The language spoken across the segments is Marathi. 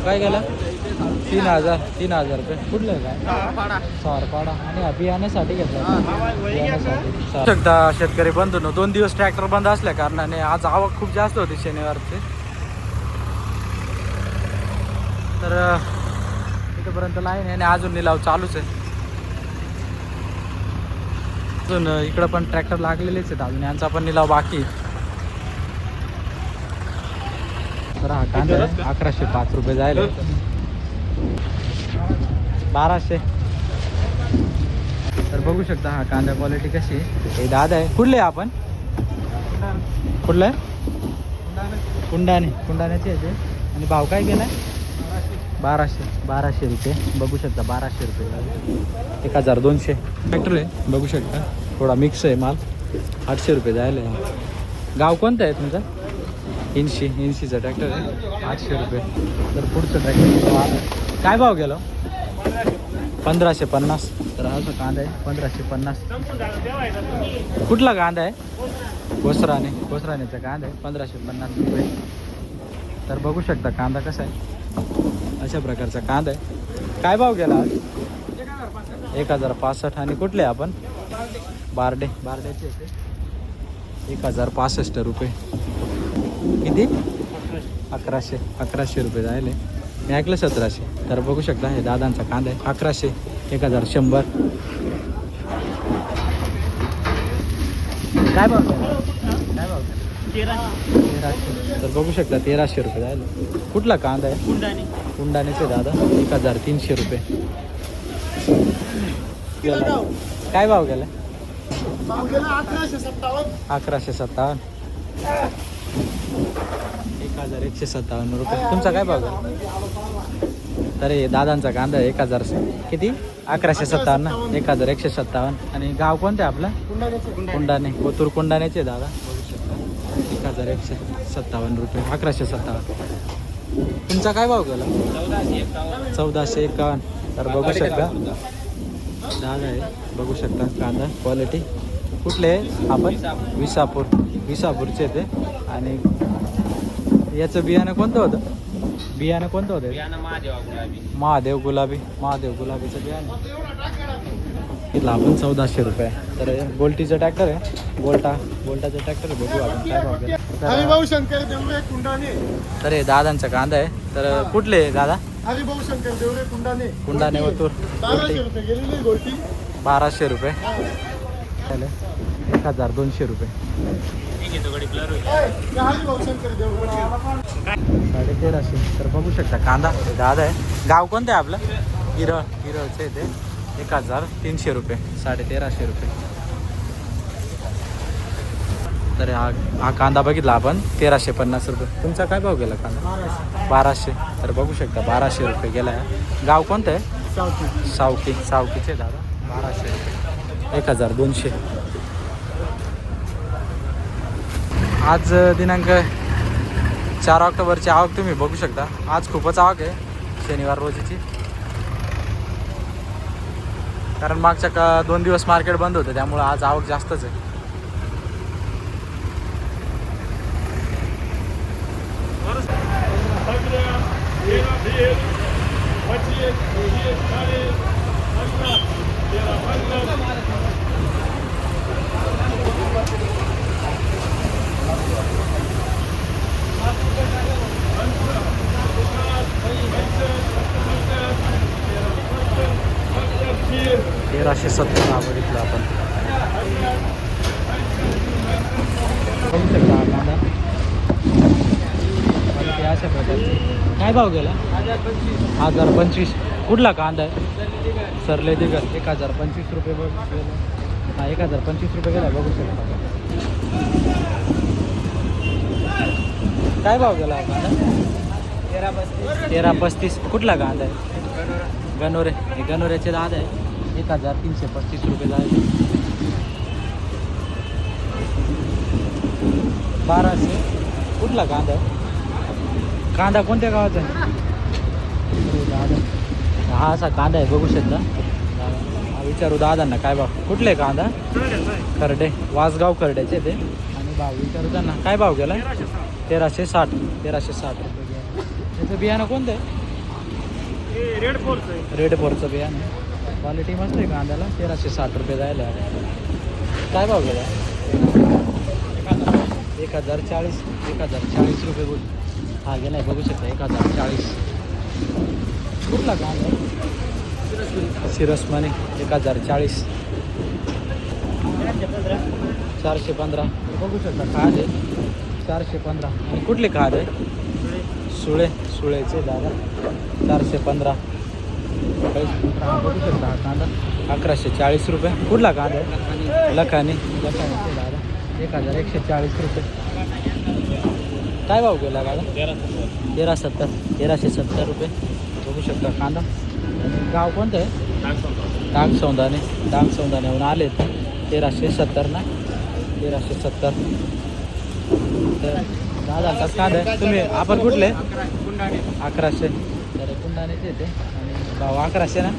काय गेला? तीन हजार तीन हजार रुपये. कुठलं काय? सारपाडा. आणि बियाण्यासाठी घेतला. शकता शेतकरी बंधू दोन दिवस ट्रॅक्टर बंद असल्या कारणाने आज आवक खूप जास्त होती शनिवारची. तर इथपर्यंत लाईन आहे आणि अजून निलाव चालूच आहे. अजून इकडं पण ट्रॅक्टर लागलेलेच आहेत अजून. यांचा पण निलाव बाकी आहे. तर हा कांदा आहे, अकराशे पाच रुपये जायला बाराशे. तर बघू शकता हा कांदा क्वालिटी कशी आहे. हे दादा आहे. कुठले आहे आपण? कुठलं आहे? कुंडाने. कुंडाण्याचे आहे ते. आणि भाव काय केलाय? बाराशे. बाराशे रुपये. बघू शकता बाराशे रुपये एक हजार दोनशे. ट्रॅक्टर आहे. बघू शकता. थोडा मिक्स आहे माल. आठशे रुपये जायला आहे. गाव कोणतं आहे तुमचं? ऐंशी ऐंशीचा ट्रॅक्टर आहे. आठशे रुपये. तर पुढचं ट्रॅक्टर काय भाव गेलो? पंधराशे पन्नास. तर हा जो कांदा आहे पंधराशे पन्नास. कुठला कांदा आहे? कोसराने कोसरानेचा कांदा आहे पंधराशे पन्नास रुपये. तर बघू शकता कांदा कसा आहे. अशा प्रकारचा कांदा आहे. काय भाव गेला एक हजार पासष्ट. आणि कुठले आपण? बारडे. बारड्याचे एक हजार पासष्ट रुपये. किती? अकराशे. अकराशे रुपये जायले. मी ऐकलं सतराशे. तर बघू शकता हे दादांचा कांदा आहे. अकराशे. एक हजार शंभर. काय भाव? काय? तेराशे. तर बघू शकता तेराशे रुपये जायले. कुठला कांदा आहे? कुंडाण्याचे दादा. एक हजार तीनशे रुपये. काय भाव गेला? अकराशे सत्तावन्न. एक हजार एकशे सत्तावन्न रुपये. तुमचा काय भाव गेला तर हे दादांचा कांदा एक हजार किती? अकराशे सत्तावन्न. एक हजार एकशे सत्तावन्न. आणि गाव कोणतं आहे आपलं? कुंडाने कोतूर कुंडाण्याचे आहे दादा. बघू शकता एक हजार एकशे सत्तावन्न रुपये. अकराशे सत्तावन्न. तुमचा काय भाव गेला? चौदाशे एकावन्न. तर बघू शकता. दादा आहे. बघू शकता कांदा. क्वालिटी कुठले आहे? आपण? विसापूर. विसापूरचे ते. आणि याचं बियाणं कोणतं होतं? बियाणं कोणतं होतं? महादेव गुलाबी. महादेव गुलाबीचं बियाणं. इथला आपण चौदाशे रुपये. तर गोल्टीचं ट्रॅक्टर आहे. गोल्टा गोल्टाचं ट्रॅक्टर आहे. बघू आपण काय. तर- हे दादांचा कांदा आहे. तर कुठले आहे दादा? हरिभाऊ शंकर देवरे कुंडाने. कुंडाने ओतूर बाराशे रुपये एक हजार दोनशे रुपये. साडे तेराशे तर बघू शकता कांदा दादा आहे. गाव कोणतं आहे आपलं? हिरळ हिरळचं आहे ते. एक हजार तीनशे रुपये. साडे तेराशे रुपये. तर हा हा कांदा बघितला आपण तेराशे पन्नास रुपये. तुमचा काय भाव गेला कांदा? बाराशे. तर बघू शकता बाराशे रुपये गेला आहे गाव कोणतं आहे? सावती सावकी सावकीचे दादा. बाराशे रुपये. एक हजार दोनशे. आज दिनांक चार ऑक्टोबरची आवक तुम्ही बघू शकता. आज खूपच आवक आहे शनिवार रोजीची. कारण मागच्या का दोन दिवस मार्केट बंद होतं त्यामुळं आज आवक जास्तच आहे. Yeah सत्तर हा बघितला आपण बघू शकता हा कांदा क्वालिटी अशा प्रकारची. काय भाव गेला? हजार पंचवीस. कुठला कांदा आहे? सरले दिगर. एक हजार पंचवीस रुपये बघ. गेला हा एक हजार पंचवीस रुपये गेला बघू शकता. काय भाव गेला कांदा? तेरा पस्तीस. तेरा पस्तीस. कुठला कांदा आहे? गनोरे हे गनोऱ्याचे दादा आहे. एक हजार तीनशे पस्तीस रुपये जायचे बाराशे. कुठला कांदा? कांदा कोणत्या गावाचा आहे? दादा हा असा कांदा आहे बघू शकता. विचारू दादांना काय भाव. कुठले कांदा? खर्डे. वासगाव खरड्याचे ते. आणि भाव विचारू त्यांना. काय भाव गेला? तेराशे साठ. तेराशे साठ रुपये त्याचं बियाणं कोणतं आहे? रेड फोर्स रेड फोरचं बियाणं. क्वालिटी मस्त आहे कांद्याला. तेराशे साठ रुपये जायला. काय भाव गेला? एक हजार चाळीस एक हजार चाळीस रुपये बोल. हा गेलाय बघू शकता एक हजार चाळीस. कुठला कांदा सिरसमाने एक हजार चाळीस. चारशे पंधरा. बघू शकता खाद आहे. चारशे पंधरा. आणि कुठले खाद आहे? सुळे. सुळेचे दादा. चारशे पंधरा. बघू शकता हा कांदा. अकराशे चाळीस रुपये. कुठला कांदा आहे? लखानी. लखानीचे दादा. एक हजार एकशे चाळीस रुपये. काय भाव गेला दादा तेरा सत्तर. तेराशे सत्तर रुपये. बघू शकता कांदा. आणि गाव कोणतं आहे? डांग सौंदाने डांग सौंदाण्याहून आले तेराशे सत्तर ना? तेराशे सत्तर. तर दादा कसं कांदा आहे तुम्ही आपण कुठले? अकराशे. तर कुंडानेच येते. आणि भाव अकराशे ना?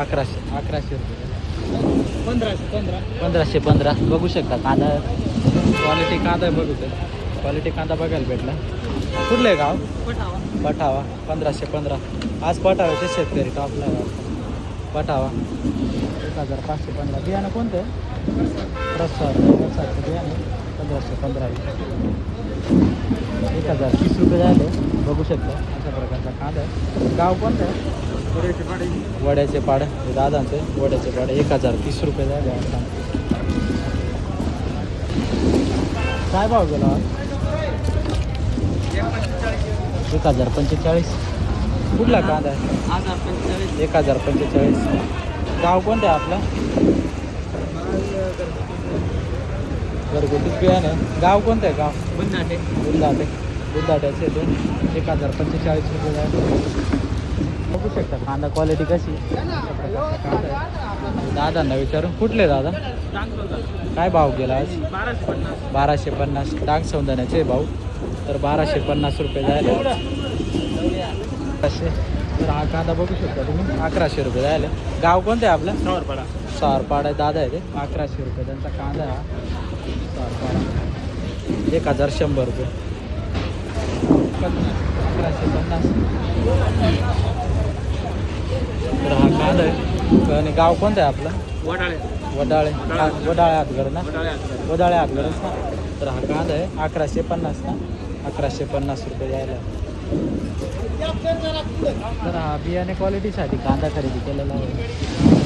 अकराशे. अकराशे रुपये. पंधराशे पंधरा. पंधराशे पंधरा. बघू शकता कांदा. क्वालिटी कांदा आहे बघू क्वालिटी कांदा बघायला भेटला. कुठलं आहे गाव? पठावा. पंधराशे पंधरा. आज पठावाचे शेतकरी टॉपला. पठावा. एक हजार पाचशे पंधरा. बियाणं कोणतं आहे? प्रसाद. प्रसादचं बियाणं पंधराशे पंधरा आहे. एक हजार तीस रुपये झाले. बघू शकता. अशा प्रकारचा कांदा आहे. गाव कोणतं आहे? वड्याचे पाड. हे दादांचे वड्याचे पाड. एक हजार तीस रुपये झाले काय भाव गेला? एक हजार पंचेचाळीस. कुठला कांदा आहे? एक हजार पंचेचाळीस. गाव कोणतं आहे आपलं? घरगुती बियाणे गाव कोणतं आहे गाव? बुंदाटे. बुंदाटे. बुंदाट्याचे ते एक हजार पंचेचाळीस रुपये बघू शकता कांदा क्वालिटी कशी दादांना विचारून कुठले दादा? काय भाव गेला आज? बाराशे पन्नास. डाग सौंदर्याचे भाऊ. तर बाराशे पन्नास रुपये जायला असे. तर हा कांदा बघू शकता तुम्ही. अकराशे रुपये जायला गाव कोणतं आहे आपलं? सावरपाडा. सारपाडा दादा आहे ते. अकराशे रुपये त्यांचा कांदा हा. सारपाडा एक हजार शंभर रुपये. पन्नास अकराशे पन्नास. तर हा कांदा आहे. आणि गाव कोणतं आहे आपलं? वडाळे. वडाळे. वडाळे हातगड ना? वडाळे हातगडच ना? तर हा कांदा आहे अकराशे पन्नास ना? अकराशे पन्नास रुपये द्यायला तर हा बियाणे क्वालिटीसाठी कांदा खरेदी केलेला आहे.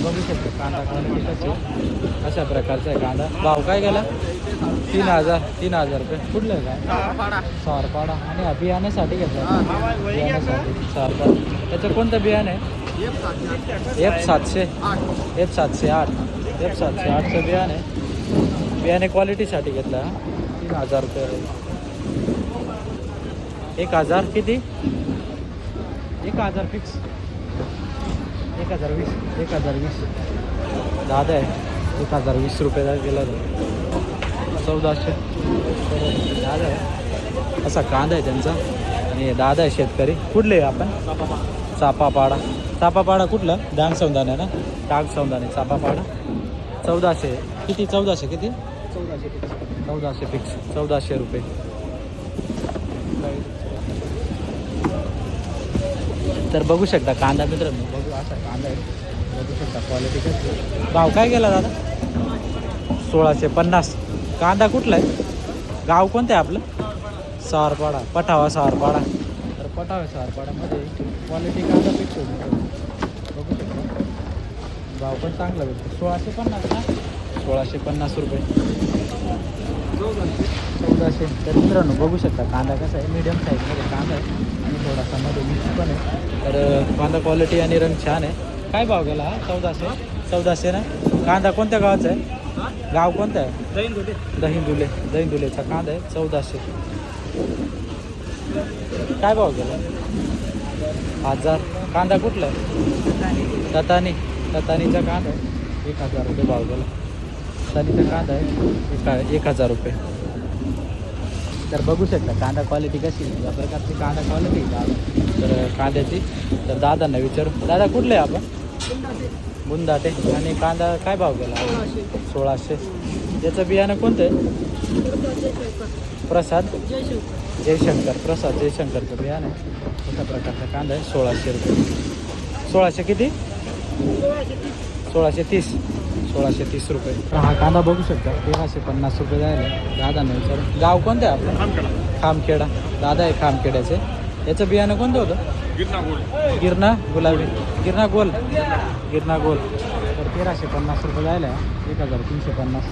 बघू शकतो कांदा क्वालिटी कशी आहे. अशा प्रकारचा आहे कांदा. भाव काय गेला? तीन हजार तीन हजार रुपये. कुठलं काय? सारपाडा. आणि हा बियाण्यासाठी घेतला. बियाण्यासाठी. सारपाडा. त्याचं कोणतं बियाणं आहे? एफ सातशे. एफ सातशे आठ. एफ सातशे आठचं बियाणे बियाणे क्वालिटीसाठी घेतला तीन हजार रुपये एक हजार किती? एक हजार फिक्स एक हजार वीस. एक हजार वीस. दादा आहे. एक हजार वीस रुपयेचा गेला चौदाशे. दादा आहे. असा कांदा आहे त्यांचा. आणि दादा आहे शेतकरी. कुठले आहे आपण? चापापाडा. चापापाडा कुठला? डांग सौंदाने ना? डांग सौंदाने चापापाडा. चौदाशे. किती? चौदाशे किती? चौदाशे चौदाशे फिक्स चौदाशे रुपये. तर बघू शकता कांदा मित्रांनो बघू असा कांदा आहे. बघू शकता क्वालिटी. भाव काय गेला दादा? सोळाशे पन्नास. कांदा कुठला आहे? गाव कोणतं आहे आपलं? सारपाडा पठावा सारपाडा तर पठावा सारपाडामध्ये क्वालिटी कांदा होती बघू शकता. भाव पण चांगला भेटतो. सोळाशे पन्नास ना? सोळाशे पन्नास रुपये. चौदाशे. तर मित्रांनो बघू शकता कांदा कसा आहे. मीडियम साईजमध्ये कांदा आहे. आणि थोडासा मध्ये मिक्स पण आहे. तर कांदा क्वालिटी आणि रंग छान आहे. काय भाव गेला हा? चौदाशे. चौदाशे ना? कांदा कोणत्या गावाचा आहे? गाव कोणतं आहे? दैन कुठे दहींदुले दहींदुलेचा कांदा आहे. चौदाशे. काय भाव गेला? हजार. कांदा कुठला आहे? ततानी ततानीचा कांदा आहे. एक हजार रुपये भाव गेला. ततानीचा कांदा आहे. एका एक हजार रुपये. तर बघू शकता कांदा क्वालिटी कशी. या प्रकारची कांदा क्वालिटी दादा तर कांद्याची. तर दादांना विचारू. दादा कुठले आपण? बुंदाटे. आणि कांदा काय भाव गेला? सोळाशे. याचं बियाणं कोणतं आहे? प्रसाद. जयशंकर प्रसाद जयशंकरचं बियाणं आहे. अशा प्रकारचा कांदा आहे सोळाशे रुपये. सोळाशे किती? सोळाशे तीस. सोळाशे तीस रुपये. हा कांदा बघू शकता तेराशे पन्नास रुपये जायला. दादा नाही विचार गाव कोणतं आहे आपलं? खामखेडा. दादा आहे खामखेड्याचे. याचं बियाणं कोणतं होतं? गिरणा गुलाबी. गिरणा गोल. गिरणा गोल. तर तेराशे पन्नास रुपये जायला एक हजार तीनशे पन्नास.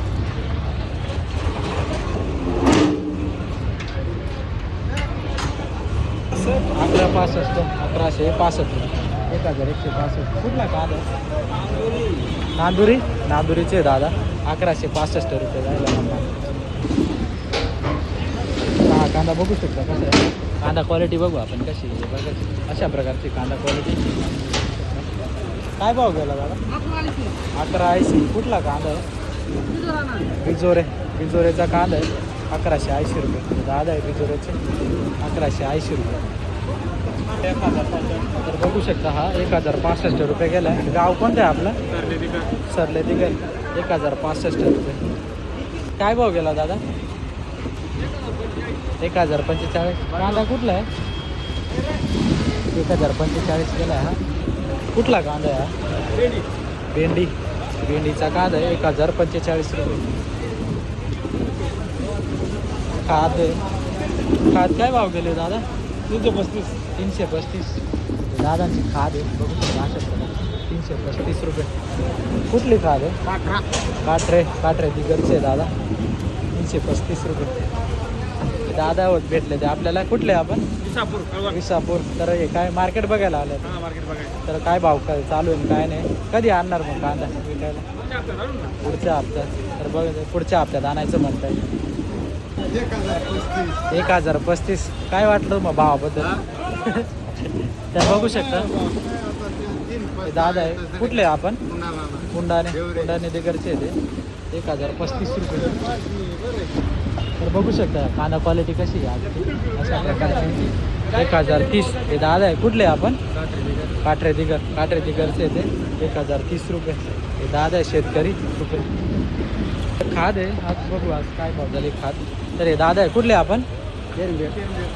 अकरा पासष्ट अकराशे पासष्ट. एक हजार एकशे पासष्ट. कुठला कांदा? नांदुरी नांदुरीचे दादा. अकराशे पासष्ट रुपये जायला हा कांदा बघू शकता कसं आहे कांदा क्वालिटी बघू आपण कशी आहे बघा. अशा प्रकारची कांदा क्वालिटी काय भाव गेला दादा? अकरा ऐंशी. कुठला कांदा? बिजोरे. बिजोरेचा कांदा आहे. अकराशे ऐंशी रुपये. दादा आहे बिजोरेचे अकराशे ऐंशी रुपये. तर बघू शकता हा एक हजार पासष्ट रुपये गेला आहे गाव कोणतं आहे आपलं? सरले दिगल एक हजार पासष्ट रुपये. काय भाव गेला दादा? एक हजार पंचेचाळीस. कांदा कुठला आहे? एक हजार पंचेचाळीस गेला आहे हा. कुठला कांदा आहे हा? भेंडी. भेंडीचा कांदा आहे एक हजार पंचेचाळीस रुपये. खाद खाद काय भाव गेले दादा? तीनशे पस्तीस. तीनशे पस्तीस. दादांची खाद आहे. बघू शकता तीनशे पस्तीस रुपये. कुठली खाद आहे? काटरे काटरे दिगरचे आहे दादा. तीनशे पस्तीस रुपये. दादा होत भेटले ते. आपल्याला कुठले आपण? विसापूर विसापूर. तर हे काय मार्केट बघायला आलं मार्केट बघायचं तर काय भाव काय चालू आहे काय नाही. कधी आणणार मग कांदा? विकायला पुढच्या हप्त्यात. तर बघ पुढच्या हप्त्यात आणायचं म्हणताय. एक हजार पस्तीस. काय वाटलं मग भावाबद्दल? तर बघू शकता. दादा आहे. कुठले आपण? कुंडाने. कुंडाने दिगरचे आहे ते. एक हजार पस्तीस रुपये. तर बघू शकता कांदा क्वालिटी कशी आहे अशा प्रकारची एक हजार तीस. हे दादा आहे. कुठले आपण? काठरे दिगर. काठरे दिगरचे ते. एक हजार तीस रुपये. हे दादा आहे शेतकरी. तीस रुपये. तर खाद आहे. आज बघू आज काय भाव झाले खाद. तर हे दादा आहे. कुठले आपण?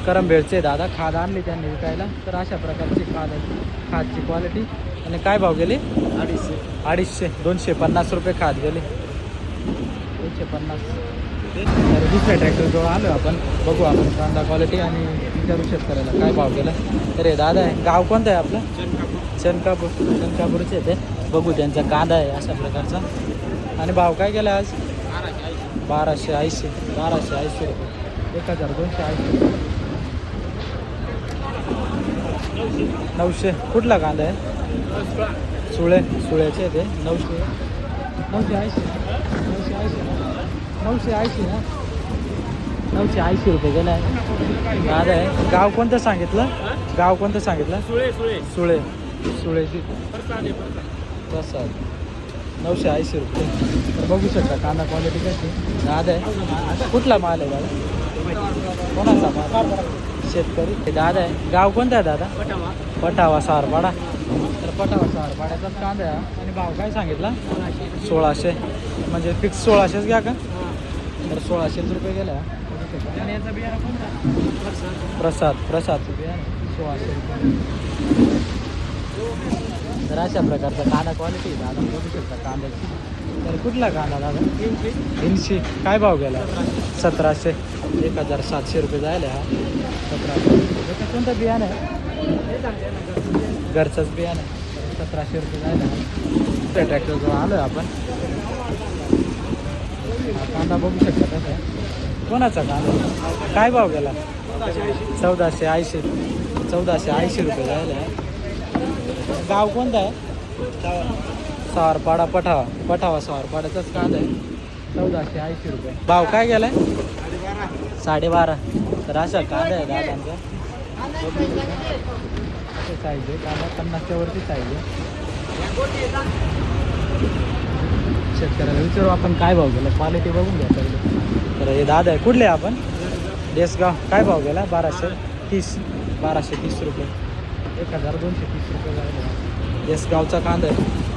करंबेळचे दादा. खाद आणली त्यांनी विकायला. तर अशा प्रकारची खाद आहे. खादची क्वालिटी आणि काय भाव गेले? अडीचशे. अडीचशे. दोनशे पन्नास रुपये खाद गेले. दोनशे पन्नास. तर दुसऱ्या ट्रॅक्टरजवळ आलो आपण. बघू आपण कांदा क्वालिटी आणि विचारू शेतकऱ्याला काय भाव गेला. तर हे दादा आहे. गाव कोणतं आहे आपलं? चनकापूर चनकापूरचे ते. बघू त्यांचा कांदा आहे अशा प्रकारचा. आणि भाव काय गेला आज? बाराशे ऐंशी बाराशे ऐंशी रुपये. एक हजार दोनशे ऐंशी नऊशे. कुठला कांदा आहे? सुळे. सुळ्याचे ते. नऊशे. नऊशे ऐंशी. नऊशे ऐंशी. नऊशे ऐंशी ना? नऊशे ऐंशी रुपये गेला आहे. आहे. गाव कोणतं सांगितलं? गाव कोणतं सांगितलं? सुळे सुळे. सुळे. सुळेची. तसं नऊशे ऐंशी रुपये. तर बघू शकता कांदा क्वालिटी कशी दादा आहे. कुठला माल आहे दादा? कोणाचा माल? शेतकरी. ते दादा आहे. गाव कोणतं आहे दादा? पटावा सारपाडा. तर पटावा सारपाड्याचाच कांदा आहे आणि भाव काय सांगितला? सोळाशे. म्हणजे फिक्स सोळाशेच घ्या का? तर सोळाशेच रुपये गेला प्रसाद. प्रसाद. सोळाशे रुपये. तर अशा प्रकारचा कांदा क्वालिटी दादा बघू शकता कांद्याची. तर कुठला कांदा दादा तीनशे. काय भाव गेला? सतराशे. एक हजार सातशे रुपये जायला हा. सतराशे. याचं कोणतं बियाणं आहे? घरचंच बियाणं आहे. सतराशे रुपये जायला हा. त्या ट्रॅक्टरजवळ आलो आपण. कांदा बघू शकता कसं आहे कोणाचा कांदा? काय भाव गेला? चौदाशे ऐंशी. चौदाशे ऐंशी रुपये जायला आहे गाव कोणतं आहे? सावरपाडा पठावा. पठावा सावरपाड्याचाच कांदा आहे. चौदाशे ऐंशी रुपये. भाव काय गेलाय? साडेबारा. तर असा कांदा आहे दादांचा. असे साईज आहे. कांदा पन्नासच्या वरती साईज आहे. शेतकऱ्याला विचारू आपण काय भाव गेला. क्वालिटी बघून घ्या पहिले. तर हे दादा आहे. कुठले आपण? देसगाव. काय भाव गेला? बाराशे तीस. बाराशे तीस रुपये. एक हजार दोनशे तीस रुपये झाले देसगावचा कांदा आहे